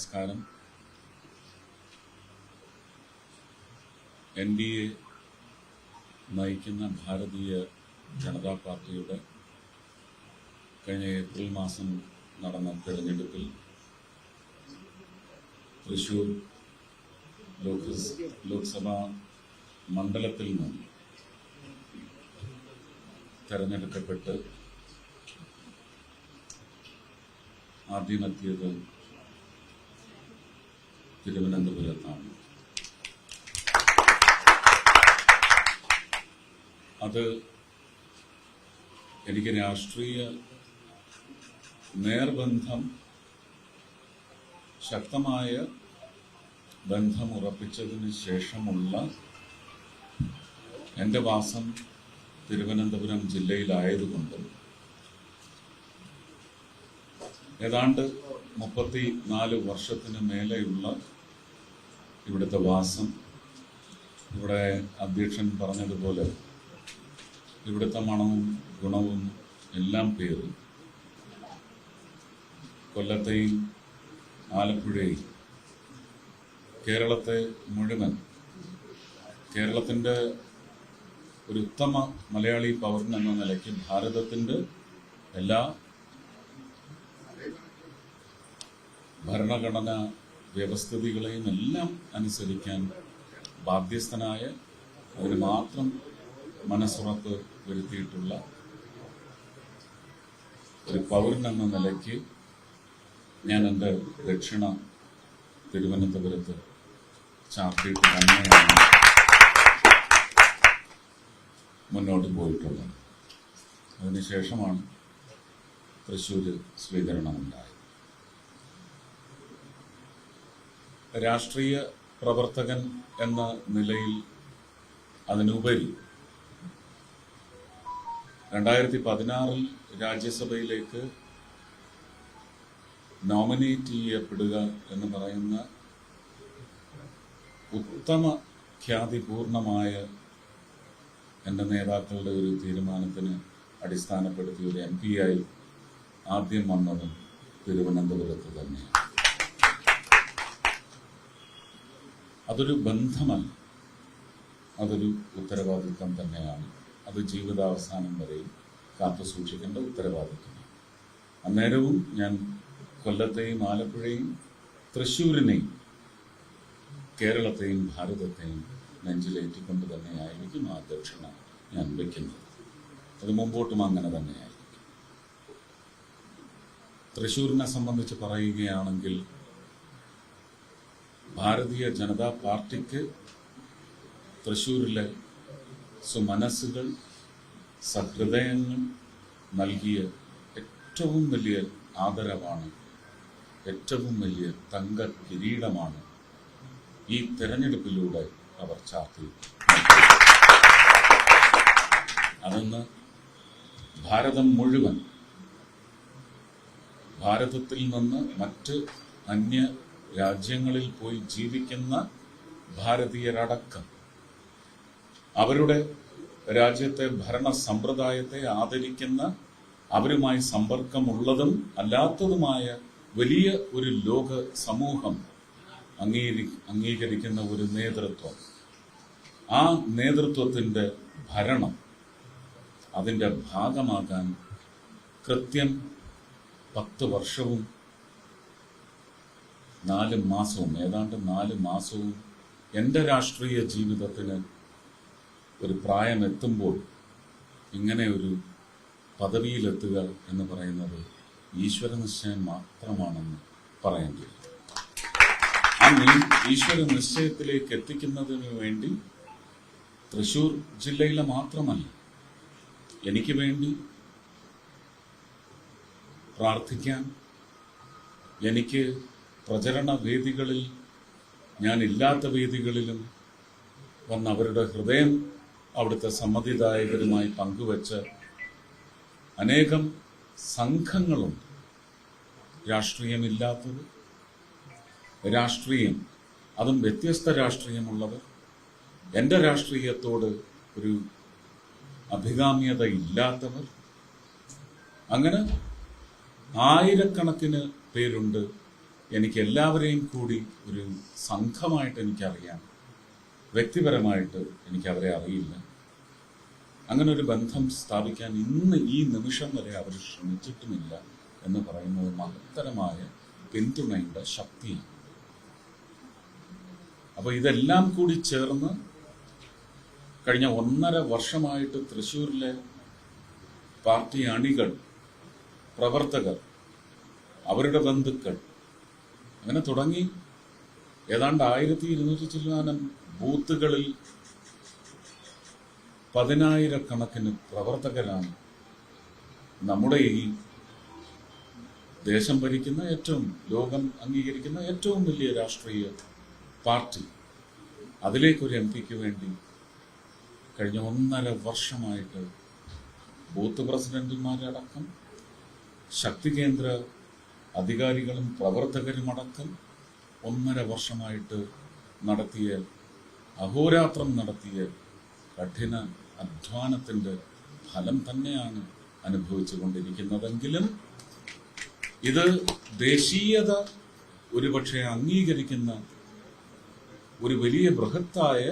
നമസ്കാരം. N D A നയിക്കുന്ന ഭാരതീയ ജനതാ പാർട്ടിയുടെ കഴിഞ്ഞ ഏപ്രിൽ മാസം നടന്ന തെരഞ്ഞെടുപ്പിൽ തൃശൂർ ലോക്സ് ലോക്സഭാ മണ്ഡലത്തിൽ നിന്ന് തെരഞ്ഞെടുക്കപ്പെട്ട് ആദ്യമെത്തിയത് തിരുവനന്തപുരത്താണ്. അത് എനിക്ക് രാഷ്ട്രീയ നേർബന്ധം ശക്തമായ ബന്ധം ഉറപ്പിച്ചതിന് ശേഷമുള്ള എന്റെ വാസം തിരുവനന്തപുരം ജില്ലയിലായതുകൊണ്ട് ഏതാണ്ട് മുപ്പത്തി നാല് വർഷത്തിന് മേലെയുള്ള ഇവിടുത്തെ വാസം. ഇവിടെ അധ്യക്ഷൻ പറഞ്ഞതുപോലെ ഇവിടുത്തെ മണവും ഗുണവും എല്ലാം പേര്. കൊല്ലത്തെയും ആലപ്പുഴയും കേരളത്തെ മുഴുവൻ കേരളത്തിന്റെ ഒരു ഉത്തമ മലയാളി പൗരൻ എന്ന നിലയ്ക്ക് ഭാരതത്തിന്റെ എല്ലാ ഭരണഘടന വ്യവസ്ഥിതികളെയും എല്ലാം അനുസരിക്കാൻ ബാധ്യസ്ഥനായ അതിന് മാത്രം മനസ്സുറപ്പ് വരുത്തിയിട്ടുള്ള ഒരു പൗരൻ എന്ന നിലയ്ക്ക് ഞാൻ എന്റെ ദക്ഷിണ തിരുവനന്തപുരത്ത് ചാർത്തിയിട്ട് തന്നെയാണ് മുന്നോട്ട് പോയിട്ടുള്ളത്. അതിനുശേഷമാണ് തൃശ്ശൂർ സ്വീകരണമുണ്ടായത്. രാഷ്ട്രീയ പ്രവർത്തകൻ എന്ന നിലയിൽ അതിനുപരി രണ്ടായിരത്തി പതിനാറിൽ രാജ്യസഭയിലേക്ക് നോമിനേറ്റ് ചെയ്യപ്പെടുക എന്ന് പറയുന്ന ഉത്തമ ഖ്യാതിപൂർണമായ എന്റെ നേതാക്കളുടെ ഒരു തീരുമാനത്തിന് അടിസ്ഥാനപ്പെടുത്തി ഒരു എം പി ആയി ആദ്യം വന്നതും തിരുവനന്തപുരത്ത് തന്നെയാണ്. അതൊരു ബന്ധമല്ല. അതൊരു ഉത്തരവാദിത്വം തന്നെയാണ്. അത് ജീവിതാവസാനം വരെയും കാത്തു സൂക്ഷിക്കേണ്ട ഉത്തരവാദിത്വമാണ്. അന്നേരവും ഞാൻ കൊല്ലത്തെയും ആലപ്പുഴയും തൃശ്ശൂരിനെയും കേരളത്തെയും ഭാരതത്തെയും നെഞ്ചിലേറ്റിക്കൊണ്ട് തന്നെയായിരിക്കും ആ ദക്ഷിണ ഞാൻ വയ്ക്കുന്നത്. അത് മുമ്പോട്ടും അങ്ങനെ തന്നെയായിരിക്കും. തൃശ്ശൂരിനെ സംബന്ധിച്ച് പറയുകയാണെങ്കിൽ ഭാരതീയ ജനതാ പാർട്ടിക്ക് തൃശ്ശൂരിലെ സുമനസ്സുകൾ സഹൃദയങ്ങൾ നൽകിയ ഏറ്റവും വലിയ ആദരവാണ് ഏറ്റവും വലിയ തങ്ക കിരീടമാണ് ഈ തെരഞ്ഞെടുപ്പിലൂടെ അവർ ചാർത്തി അതൊന്ന് ഭാരതം മുഴുവൻ ഭാരതത്തിൽ നിന്ന് മറ്റ് അന്യ രാജ്യങ്ങളിൽ പോയി ജീവിക്കുന്ന ഭാരതീയരടക്കം. അവരുടെ രാജ്യത്തെ ഭരണ സമ്പ്രദായത്തെ ആദരിക്കുന്ന അവരുമായി സമ്പർക്കമുള്ളതും അല്ലാത്തതുമായ വലിയ ഒരു ലോക സമൂഹം അംഗീകരി അംഗീകരിക്കുന്ന ഒരു നേതൃത്വം. ആ നേതൃത്വത്തിന്റെ ഭരണം അതിന്റെ ഭാഗമാകാൻ കൃത്യം പത്ത് വർഷവും നാല് മാസവും ഏതാണ്ട് നാല് മാസവും എന്റെ രാഷ്ട്രീയ ജീവിതത്തിന് ഒരു പ്രായം എത്തുമ്പോൾ ഇങ്ങനെ ഒരു പദവിയിലെത്തുക എന്ന് പറയുന്നത് ഈശ്വര നിശ്ചയം മാത്രമാണെന്ന് പറയേണ്ടി ആ ഈശ്വര നിശ്ചയത്തിലേക്ക് എത്തിക്കുന്നതിന് വേണ്ടി തൃശൂർ ജില്ലയിലെ മാത്രമല്ല എനിക്ക് വേണ്ടി പ്രാർത്ഥിക്കാൻ എനിക്ക് പ്രചരണ വേദികളിൽ ഞാനില്ലാത്ത വേദികളിലും വന്ന് അവരുടെ ഹൃദയം അവിടുത്തെ സമ്മതിദായകരുമായി പങ്കുവച്ച് അനേകം സംഘങ്ങളുണ്ട് രാഷ്ട്രീയമില്ലാത്തത് രാഷ്ട്രീയം അതും വ്യത്യസ്ത രാഷ്ട്രീയമുള്ളവർ എന്റെ രാഷ്ട്രീയത്തോട് ഒരു അഭികാമ്യത ഇല്ലാത്തവർ അങ്ങനെ ആയിരക്കണക്കിന് പേരുണ്ട് എനിക്ക് എല്ലാവരെയും കൂടി ഒരു സംഘമായിട്ട് എനിക്കറിയാം. വ്യക്തിപരമായിട്ട് എനിക്ക് അവരെ അറിയില്ല. അങ്ങനെ ഒരു ബന്ധം സ്ഥാപിക്കാൻ ഇന്ന് ഈ നിമിഷം വരെ അവർ ശ്രമിച്ചിട്ടുമില്ല എന്ന് പറയുന്നത് മഹത്തരമായ പിന്തുണയുടെ ശക്തിയാണ്. അപ്പോൾ ഇതെല്ലാം കൂടി ചേർന്ന് കഴിഞ്ഞ ഒന്നര വർഷമായിട്ട് തൃശ്ശൂരിലെ പാർട്ടി അണികൾ പ്രവർത്തകർ അവരുടെ ബന്ധുക്കൾ അങ്ങനെ തുടങ്ങി. ഏതാണ്ട് ആയിരത്തി ഇരുന്നൂറ്റി ചില്ലാനം ബൂത്തുകളിൽ പതിനായിരക്കണക്കിന് പ്രവർത്തകരാണ് നമ്മുടെ ഈ ദേശം ഭരിക്കുന്ന ഏറ്റവും ലോകം അംഗീകരിക്കുന്ന ഏറ്റവും വലിയ രാഷ്ട്രീയ പാർട്ടി. അതിലേക്കൊരു എം പിക്ക് വേണ്ടി കഴിഞ്ഞ ഒന്നര വർഷമായിട്ട് ബൂത്ത് പ്രസിഡന്റുമാരടക്കം ശക്തി കേന്ദ്ര അധികാരികളും പ്രവർത്തകരുമടക്കം ഒന്നര വർഷമായിട്ട് നടത്തിയ അഹോരാത്രം നടത്തിയ കഠിന അധ്വാനത്തിന്റെ ഫലം തന്നെയാണ് അനുഭവിച്ചു കൊണ്ടിരിക്കുന്നതെങ്കിലും ഇത് ദേശീയത ഒരുപക്ഷെ അംഗീകരിക്കുന്ന ഒരു വലിയ ബൃഹത്തായ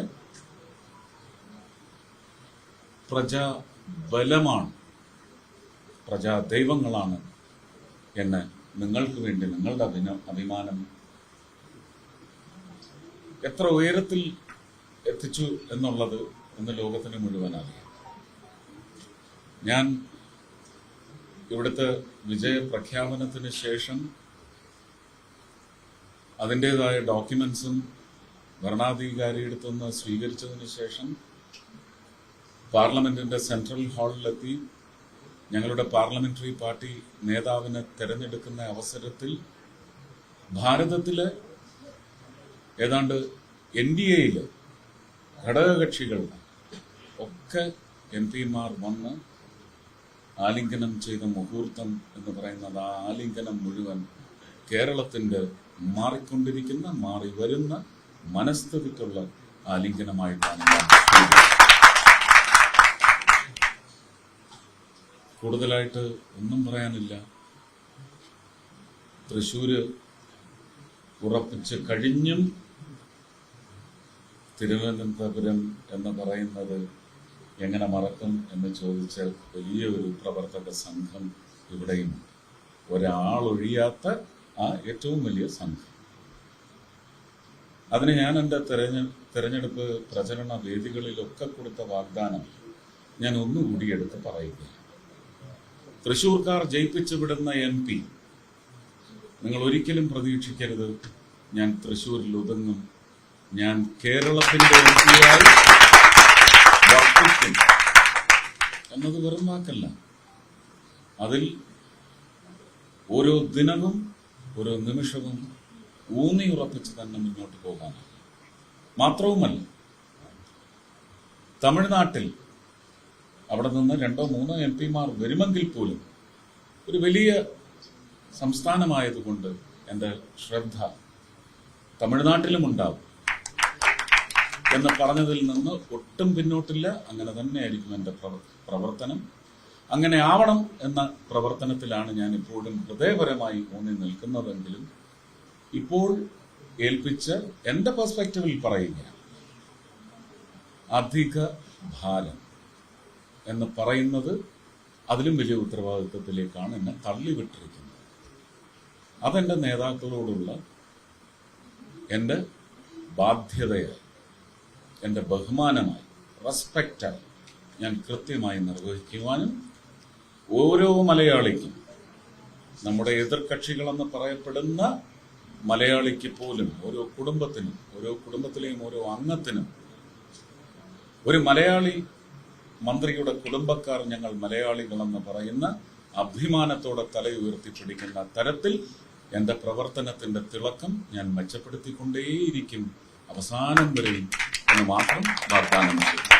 പ്രജാബലമാണ് പ്രജാദൈവങ്ങളാണ് എന്ന് നിങ്ങൾക്ക് വേണ്ടി നിങ്ങളുടെ അഭിന അഭിമാനം. എത്ര ഉയരത്തിൽ എത്തിച്ചു എന്നുള്ളത് ഇന്ന് ലോകത്തിന് മുഴുവൻ അറിയാം ഞാൻ ഇവിടുത്തെ വിജയപ്രഖ്യാപനത്തിന് ശേഷം അതിന്റെതായ ഡോക്യുമെന്റ്സും ഭരണാധികാരിയെടുത്തുനിന്ന് സ്വീകരിച്ചതിന് ശേഷം പാർലമെന്റിന്റെ സെൻട്രൽ ഹാളിലെത്തി ഞങ്ങളുടെ പാർലമെന്ററി പാർട്ടി നേതാവിനെ തെരഞ്ഞെടുക്കുന്ന അവസരത്തിൽ ഭാരതത്തിലെ ഏതാണ്ട് എൻ ഡി എയിലെ ഘടകകക്ഷികൾ ഒക്കെ എം പിമാർ വന്ന് ആലിംഗനം ചെയ്ത മുഹൂർത്തം എന്ന് പറയുന്നത് ആ ആലിംഗനം മുഴുവൻ കേരളത്തിന്റെ മാറിക്കൊണ്ടിരിക്കുന്ന മാറി വരുന്ന മനസ്ഥിതിക്കുള്ള ആലിംഗനമായിട്ടാണ് ഞാൻ കാണുന്നത്. കൂടുതലായിട്ട് ഒന്നും പറയാനില്ല. തൃശ്ശൂര് ഉറപ്പിച്ച് കഴിഞ്ഞും തിരുവനന്തപുരം എന്ന് പറയുന്നത് എങ്ങനെ മറക്കും എന്ന് ചോദിച്ചാൽ വലിയ ഒരു പ്രവർത്തക സംഘം ഇവിടെയും ഒരാളൊഴിയാത്ത ആ ഏറ്റവും വലിയ സംഘം. അതിന് ഞാൻ എന്റെ തെരഞ്ഞെ തെരഞ്ഞെടുപ്പ് പ്രചരണ വേദികളിലൊക്കെ കൊടുത്ത വാഗ്ദാനം ഞാൻ ഒന്നുകൂടി എടുത്ത് പറയുകയാണ്. തൃശൂർക്കാർ ജയിപ്പിച്ചു വിടുന്ന എം പി. നിങ്ങൾ ഒരിക്കലും പ്രതീക്ഷിക്കരുത്. ഞാൻ തൃശൂരിൽ ഒതുങ്ങും. ഞാൻ കേരളത്തിന്റെ എം പിയായി വർത്തിക്കും. എന്നത് വെറും വാക്കല്ല. അതിൽ ഓരോ ദിനവും ഓരോ നിമിഷവും ഊന്നി ഉറപ്പിച്ച് തന്നെ മുന്നോട്ട് പോകാനാണ്. മാത്രവുമല്ല തമിഴ്നാട്ടിൽ അവിടെ നിന്ന് രണ്ടോ മൂന്നോ എം പിമാർ വരുമെങ്കിൽ പോലും ഒരു വലിയ സംസ്ഥാനമായതുകൊണ്ട് എന്റെ ശ്രദ്ധ തമിഴ്നാട്ടിലും ഉണ്ടാവും എന്ന് പറഞ്ഞതിൽ നിന്ന് ഒട്ടും പിന്നോട്ടില്ല. അങ്ങനെ തന്നെയായിരിക്കും എന്റെ പ്രവർത്തനം. അങ്ങനെ ആവണം എന്ന പ്രവർത്തനത്തിലാണ് ഞാൻ ഇപ്പോഴും ഹൃദയപരമായി ഊന്നി നിൽക്കുന്നതെങ്കിലും ഇപ്പോൾ ഏൽപ്പിച്ച എന്റെ പെർസ്പെക്റ്റീവിൽ പറയുക അധിക ഭാരം. എന്ന് പറയുന്നത് അതിലും വലിയ ഉത്തരവാദിത്വത്തിലേക്കാണ് എന്നെ തള്ളിവിട്ടിരിക്കുന്നത്. അതെന്റെ നേതാക്കളോടുള്ള എന്റെ ബാധ്യതയായി എന്റെ ബഹുമാനമായി റെസ്പെക്റ്റായി ഞാൻ കൃത്യമായി നിർവഹിക്കുവാനും ഓരോ മലയാളിക്കും നമ്മുടെ എതിർകക്ഷികളെന്ന് പറയപ്പെടുന്ന മലയാളിക്ക് പോലും ഓരോ കുടുംബത്തിനും ഓരോ കുടുംബത്തിലെയും ഓരോ അംഗത്തിനും ഒരു മലയാളി മന്ത്രിയുടെ കുടുംബക്കാർ ഞങ്ങൾ മലയാളികളെന്ന് പറയുന്ന അഭിമാനത്തോടെ തലയുയർത്തി പിടിക്കുന്ന തരത്തിൽ എന്റെ പ്രവർത്തനത്തിന്റെ തിളക്കം ഞാൻ മെച്ചപ്പെടുത്തിക്കൊണ്ടേയിരിക്കും. അവസാനം വരെയും എന്ന് മാത്രം വാഗ്ദാനം ചെയ്തു